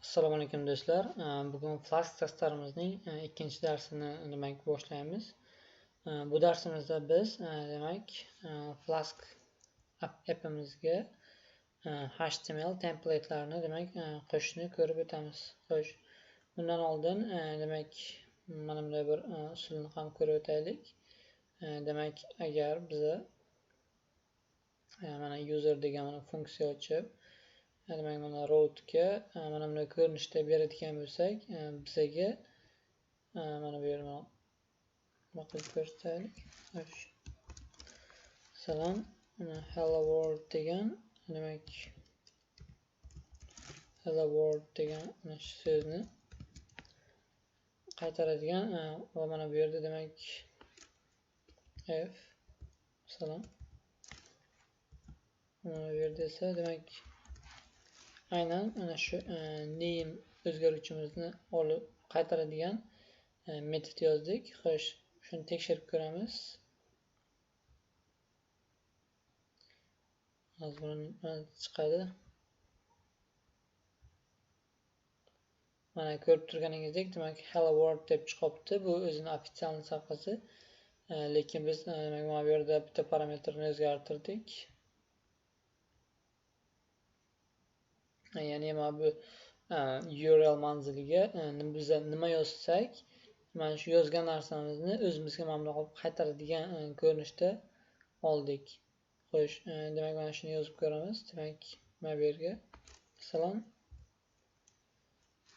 Assalomu alaykum do'stlar. Bugun Flask testlarimizning e, ikkinchi darsini demak boshlaymiz. Bu darsimizda biz e, demak e, Flask appimizga HTML template'larni demak qo'shishni ko'rib o'tamiz. Xo'sh, bundan oldin demak mana bunday bir usulni ham ko'rib o'taylik. Demak, agar biza mana user degan funksiya ochib demak mana routga mana bunday ko'rinishda beradigan bo'lsak e, bizaga e, mana bu yerda nima qilib ko'rsataylik. Masalan hello world degan demak hello world degan shu so'zni qaytaradigan e, va mana bu yerda demak f masalan mana bu yerda esa demak aynan ana shu name o'zgaruvchimizni olib qaytaradigan e, metod yozdik. Xo'sh shuni tekshirib ko'ramiz. Hozir chiqadi. Mana ko'rib turganingizdek demak hello world deb chiqyapti. Bu o'zini ofitsial sahifasi e, lekin biz e, demak mana bu yerda bitta parametrni o'zgartirdik. Ya'ni mana bu url manziliga biz nima yozsak mana shu yozgan narsamizni o'zimizga mana bunaqa qilib qaytaradigan ko'rinishda oldik. Xo'sh demak mana shuni yozib ko'ramiz. Demak mana bu yerga. Masalan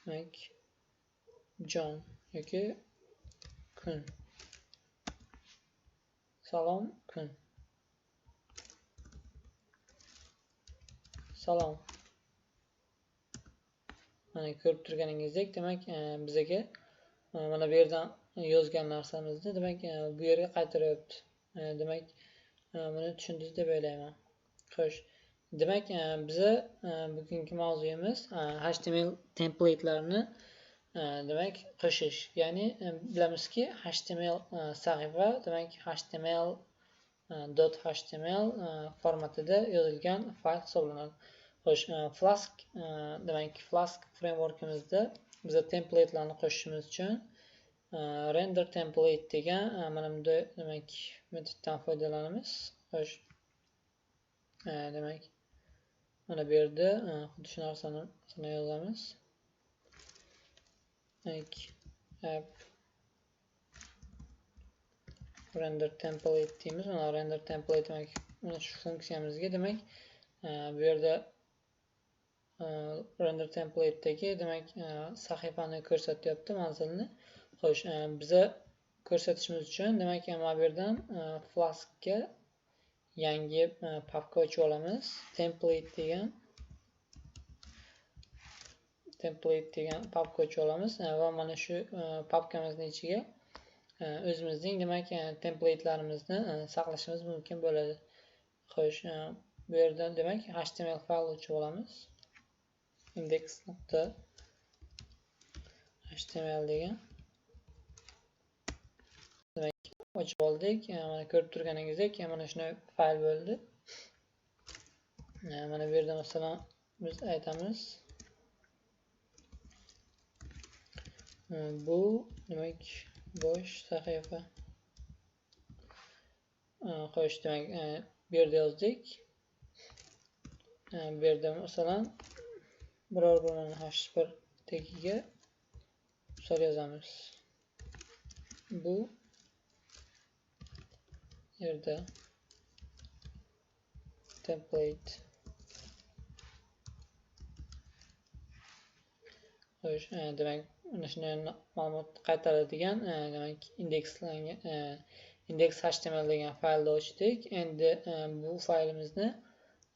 demak jon yoki kun. Salom kun. Salom. Mana ko'rib turganingizdek demak e, bizaga e, mana bu yerdan yozgan narsamizni demak e, bu yerga qaytaryapti. Demak buni tushundingiz deb o'ylayman. Xo'sh. Demak biza bugungi mavzuyimiz html template'larni demak qo'shish. Ya'ni bilamizki html sahifa demak html .html formatida yozilgan fayl hisoblanadi. Xo'sh, e, Flask e, demak Flask frameworkimizda biza template'larni qo'shishimiz uchun e, render template degan mana bunday demak metoddan foydalanamiz. Xo'sh, demak mana bu yerda xuddi shu narsani yozamiz. app render template deymiz. Mana render template demak mana shu funksiyamizga demak bu yerda Э, render template'dagi demak э, sahifani ko'rsatyapti manzilni. Xo'sh e, biza ko'rsatishimiz uchun demak e, mana bu yerdan e, flaskga yangi papka ochib olamiz. Template degan template degan papka ochib olamiz. Va mana shu papkamizni ichiga o'zimizning demak template'larimizni saqlashimiz mumkin bo'ladi. Xo'sh bu yerdan demak html fayl ochib olamiz. Index nokta html degan. Demak ochib oldik. Mana ko'rib turganingizdek mana shunday fayl bo'ldi. Mana bu yerda masalan biz aytamiz. Bu demak bo'sh sahifa. Xo'sh demak e, bu yerda yozdik. Bu yerda masalan biror birani h1 tagiga misol yozamiz. Bu yerda template qo'yish e, demak mana shunday ma'lumot qaytaradigan e, demak indekslangan e, indeks html degan faylni ochdik endi bu faylimizni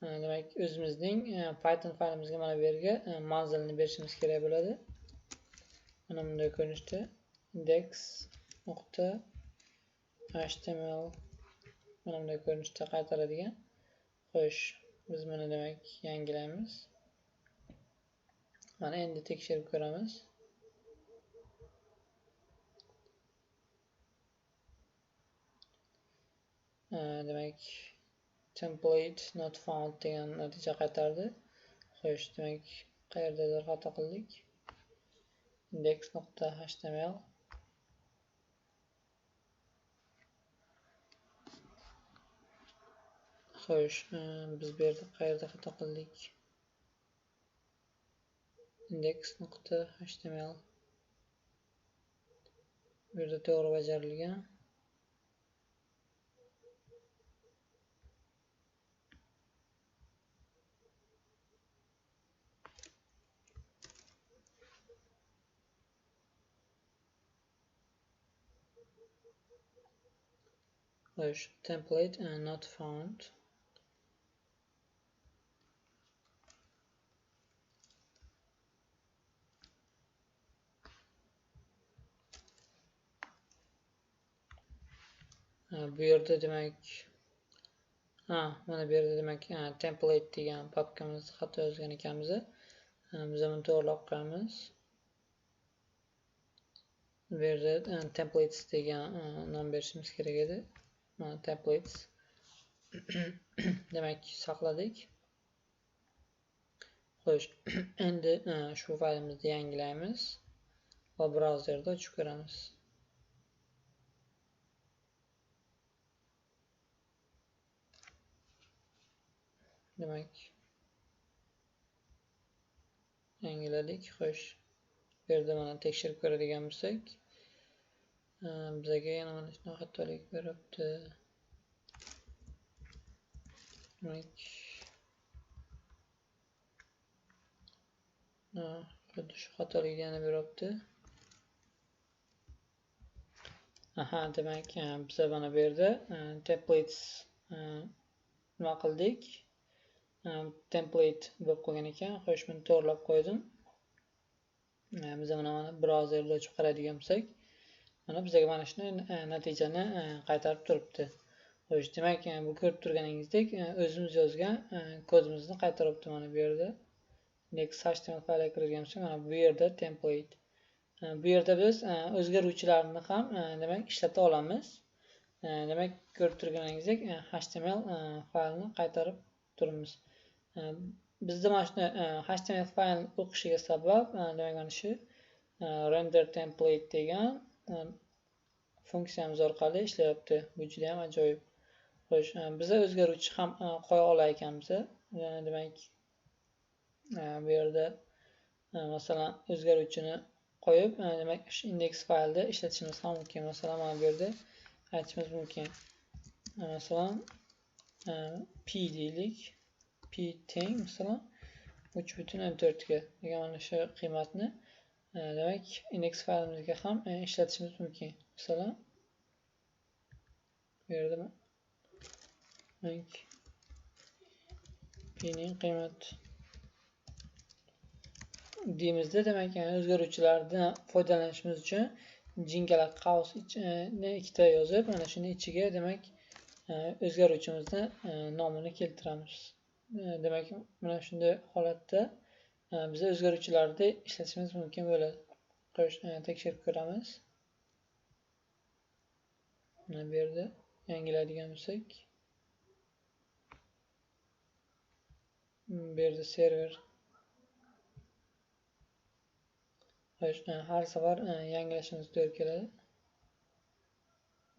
demak o'zimizning e, python faylimizga mana bu yerga e, manzilni berishimiz kerak bo'ladi. Mana bunday ko'rinishda index nuqta html mana bunday ko'rinishda qaytaradigan. Xo'sh biz buni demak yangilaymiz. Mana endi tekshirib ko'ramiz. Demak template not found degan natija qaytardi. Xo'sh demak qayerdadir xato qildik. index.html xo'sh e, biz bu yerda qayerda xato qildik? index.html bu yerda to'g'ri bajarilgan. Push template and not found. Uh, bu yerda demak ha mana bu yerda demak template degan papkamizni xato yozgan ekanmiz biz buni to'g'irlab qo'yamiz. Bu yerda templates degan nom berishimiz kerak edi. Templates demak saqladik xo'sh endi shu faylimizni yangilaymiz va brauzerda ochib ko'ramiz demak yangiladik xo'sh bu yerda mana tekshirib ko'radigan bo'lsak bizaga yana mana shunaqa xatolik beribdi demak xuddi shu xatolikni yana beryapti aha demak biza mana bu yerda templates nima qildik template bo'lib qolgan ekan xo'sh buni to'g'irlab qo'ydim biz mana brauzerda ochib qaraydigan bo'lsak mana bizga mana shuni e, natijani e, qaytarib turibdi. Xo'sh demak e, bu ko'rib turganingizdek o'zimiz yozgan kodimizni qaytaryapti mana bu yerda. Next html faylga kirgan bo'lsak mana bu yerda template. Bu yerda biz o'zgaruvchilarni ham demak ishlata olamiz. Demak ko'rib turganingizdek html faylni qaytarib turibmiz. Bizda mana shuni html faylni o'qishiga sabab demak mana shu render template degan funksiyamiz orqali ishlayapti. Bu juda ham ajoyib xo'sh e, biza o'zgaruvchi ham e, qo'ya olar ekanmiz demak e, bu yerda masalan o'zgaruvchini qo'yib demak shu indeks faylda ishlatishimiz ham mumkin. Masalan mana bu yerda aytishimiz mumkin. Masalan p deylik. P teng masalan uch butun o'n to'rtga. Degan mana shu qiymatni demak indeks faylimizga ham ishlatishimiz mumkin masalan bu yerda pning qiymat deymizda demak yani o'zgaruvchilardan foydalanishimiz uchun jingalar qavsni ikkita yozib mana shuni ichiga demak o'zgaruvchimizni nomini keltiramiz demak mana shunday holatda biz o'zgaruvchilarni ishlatishimiz mumkin bo'ladi tekshirib ko'ramiz mana bu yerda yangilaydigan bo'lsak bu yerda server. Har safar yangilashimiz to'g'ri keladi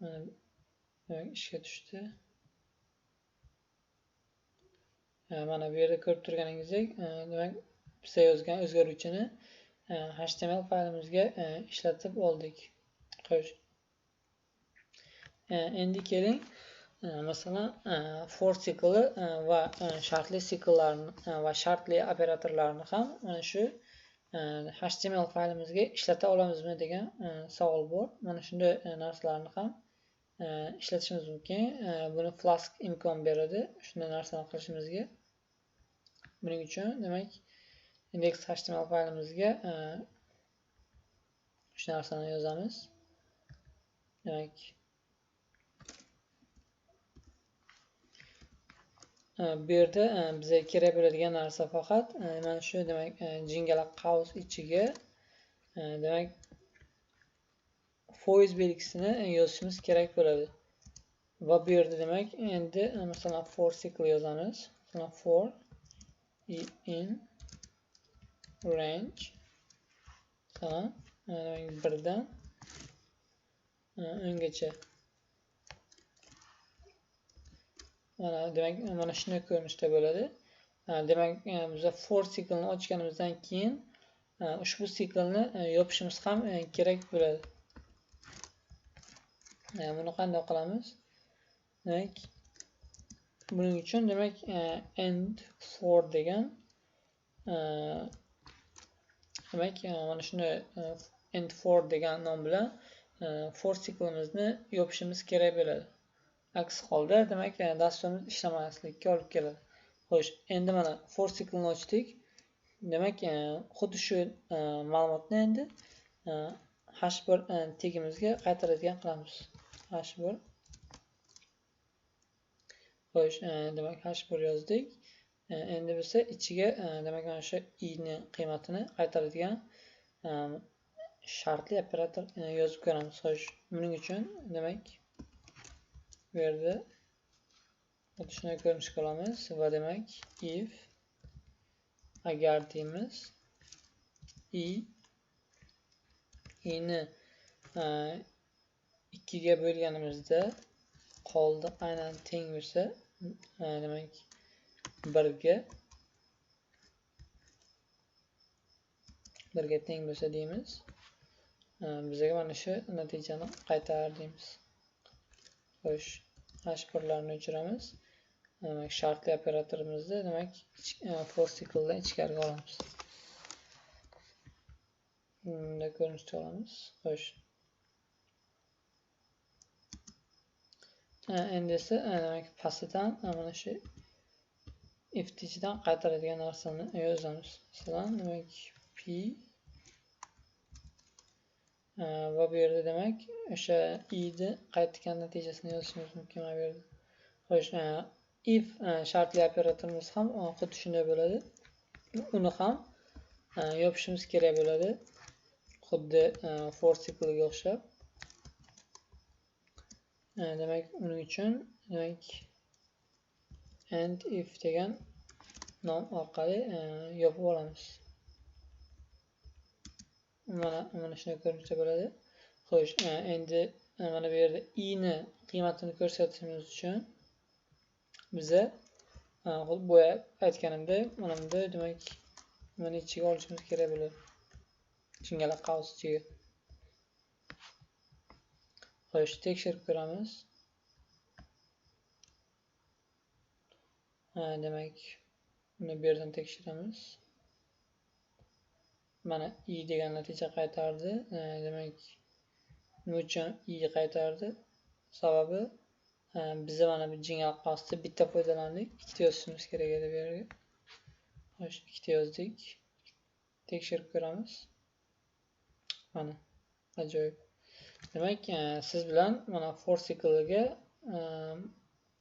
mana ishga tushdi mana bu yerda ko'rib turganingizdek demak bizda yozgan o'zgaruvchini e, html faylimizga e, ishlatib oldik. Xo'sh. E, endi keling. Masalan for sikli va shartli sikllarni va shartli operatorlarni ham mana shu html faylimizga ishlata olamizmi degan savol bor. Mana shunday narsalarni ham ishlatishimiz mumkin. Buni flask imkon beradi. Shunday narsani qilishimizga. Buning uchun demak index html faylimizga shu narsani yozamiz demak bu yerda bizga kerak bo'ladigan narsa faqat mana shu demak jingala qavs ichiga demak foiz belgisini yozishimiz kerak bo'ladi va bu yerda demak endi masalan for cycle yozamiz masalan for in range masalan e, birdan. O'ngacha. Mana demak mana shunday ko'rinishda bo'ladi. Demak e, biza for siklni ochganimizdan keyin e, ushbu siklni e, yopishimiz ham kerak bo'ladi. Buni qanday qilamiz? Demak buning uchun demak end for degan demak e, mana shunday end for degan nom bilan e, for siklimizni yopishimiz kerak bo'ladi. Aks holda demak e, dasturimiz ishlamaslikka olib keladi. Xo'sh endi mana for siklni ochdik. Demak xuddi shu ma'lumotni endi h1 tegimizga qaytaradigan qilamiz. H1 xo'sh demak h1 yozdik. Endi biz ichiga demak mana shu i ni qiymatini qaytaradigan shartli operator yozib ko'ramiz. Buning uchun demak bu yerda xuddi shunday ko'rinishga olamiz va demak if agar deymiz i i'ni ikkiga bo'lganimizda qoldi. Aynan teng bo'lsa demak birga birga teng bo'lsa deymiz bizga mana shu natijani qaytar deymiz xo'sh h birlarni o'chiramiz demak shartli operatorimizni demak for cycledan ichkariga olamiz. Bunday ko'rinishda olamiz. Xo'sh. Endi esa demak pastidan mana shu if ichidan qaytaradigan narsani e, yozamiz masalan demak p e, va bu yerda demak o'sha i'ni qaytgan natijasini yozishimiz mumkin mana bu yerda. Xo'sh e, if shartli operatorimiz ham xuddi shunday bo'ladi. Uni ham yopishimiz kerak bo'ladi. Xuddi for siklga o'xshab. Demak uning uchun demak and if degan nom orqali e, yopib olamiz. Mana mana shunday ko'rinishda bo'ladi. Xo'sh e, endi e, mana bu yerda i ni qiymatini ko'rsatishimiz uchun biza boya aytganimdek mana bunda demak mana ichiga olishimiz kerak bo'ladi. Jingalak qavs ichiga. Xo'sh tekshirib ko'ramiz. Demak uni bu yerdan tekshiramiz. Mana i degan natija qaytardi. Demak nima uchun i qaytardi? Sababi biza mana bu jingal qavsda bitta foydalandik. Ikkita yozishimiz kerak edi bu yerga. Xo'sh ikkita yozdik. Tekshirib ko'ramiz. Mana ajoyib. Demak siz bilan mana for sikliga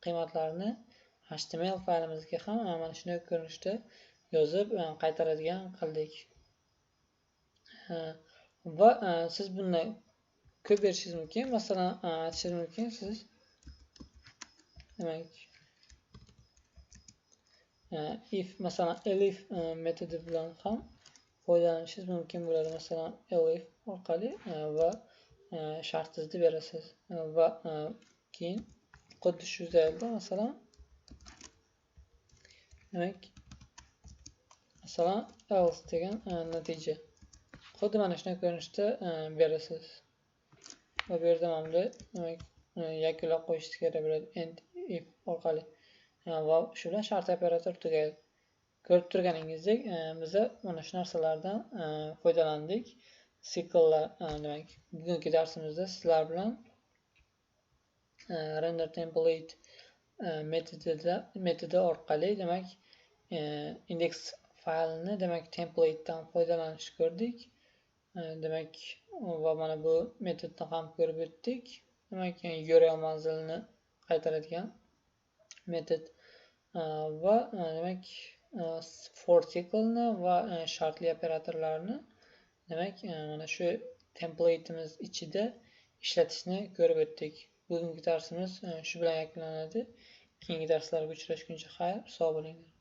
qiymatlarni html faylimizga ham mana shunday ko'rinishda yozib e, qaytaradigan qildik. E, va e, siz buni ko'p berishingiz mumkin. Masalan aytishingiz mumkin siz demak if masalan elif metodi bilan ham foydalanishingiz mumkin bo'ladi. Masalan elif orqali va shartingizni berasiz. Va keyin xuddi shu zaylda masalan demak masalan else degan natija xuddi mana shunday ko'rinishda berasiz va bu yerda mana bunday demak yakunlab qo'yishingiz kerak bo'ladi end if orqali va shu bilan shart operator tugaydi ko'rib turganingizdek biza mana shu narsalardan foydalandik sikllar demak bugungi darsimizda sizlar bilan render template E, metodida metodi orqali demak e, indeks faylini demak templatedan foydalanishni ko'rdik. E, demak va mana bu metodni ham ko'rib o'tdik. Demak URL manzilini qaytaradigan metod. Va demak for siklni va shartli operatorlarni demak mana shu template'imiz ichida ishlatishni ko'rib o'tdik. Bugungi darsimiz e, shu bilan yakunlanadi. Keyingi darslarga uchrashguncha xayr sog' bo'linglar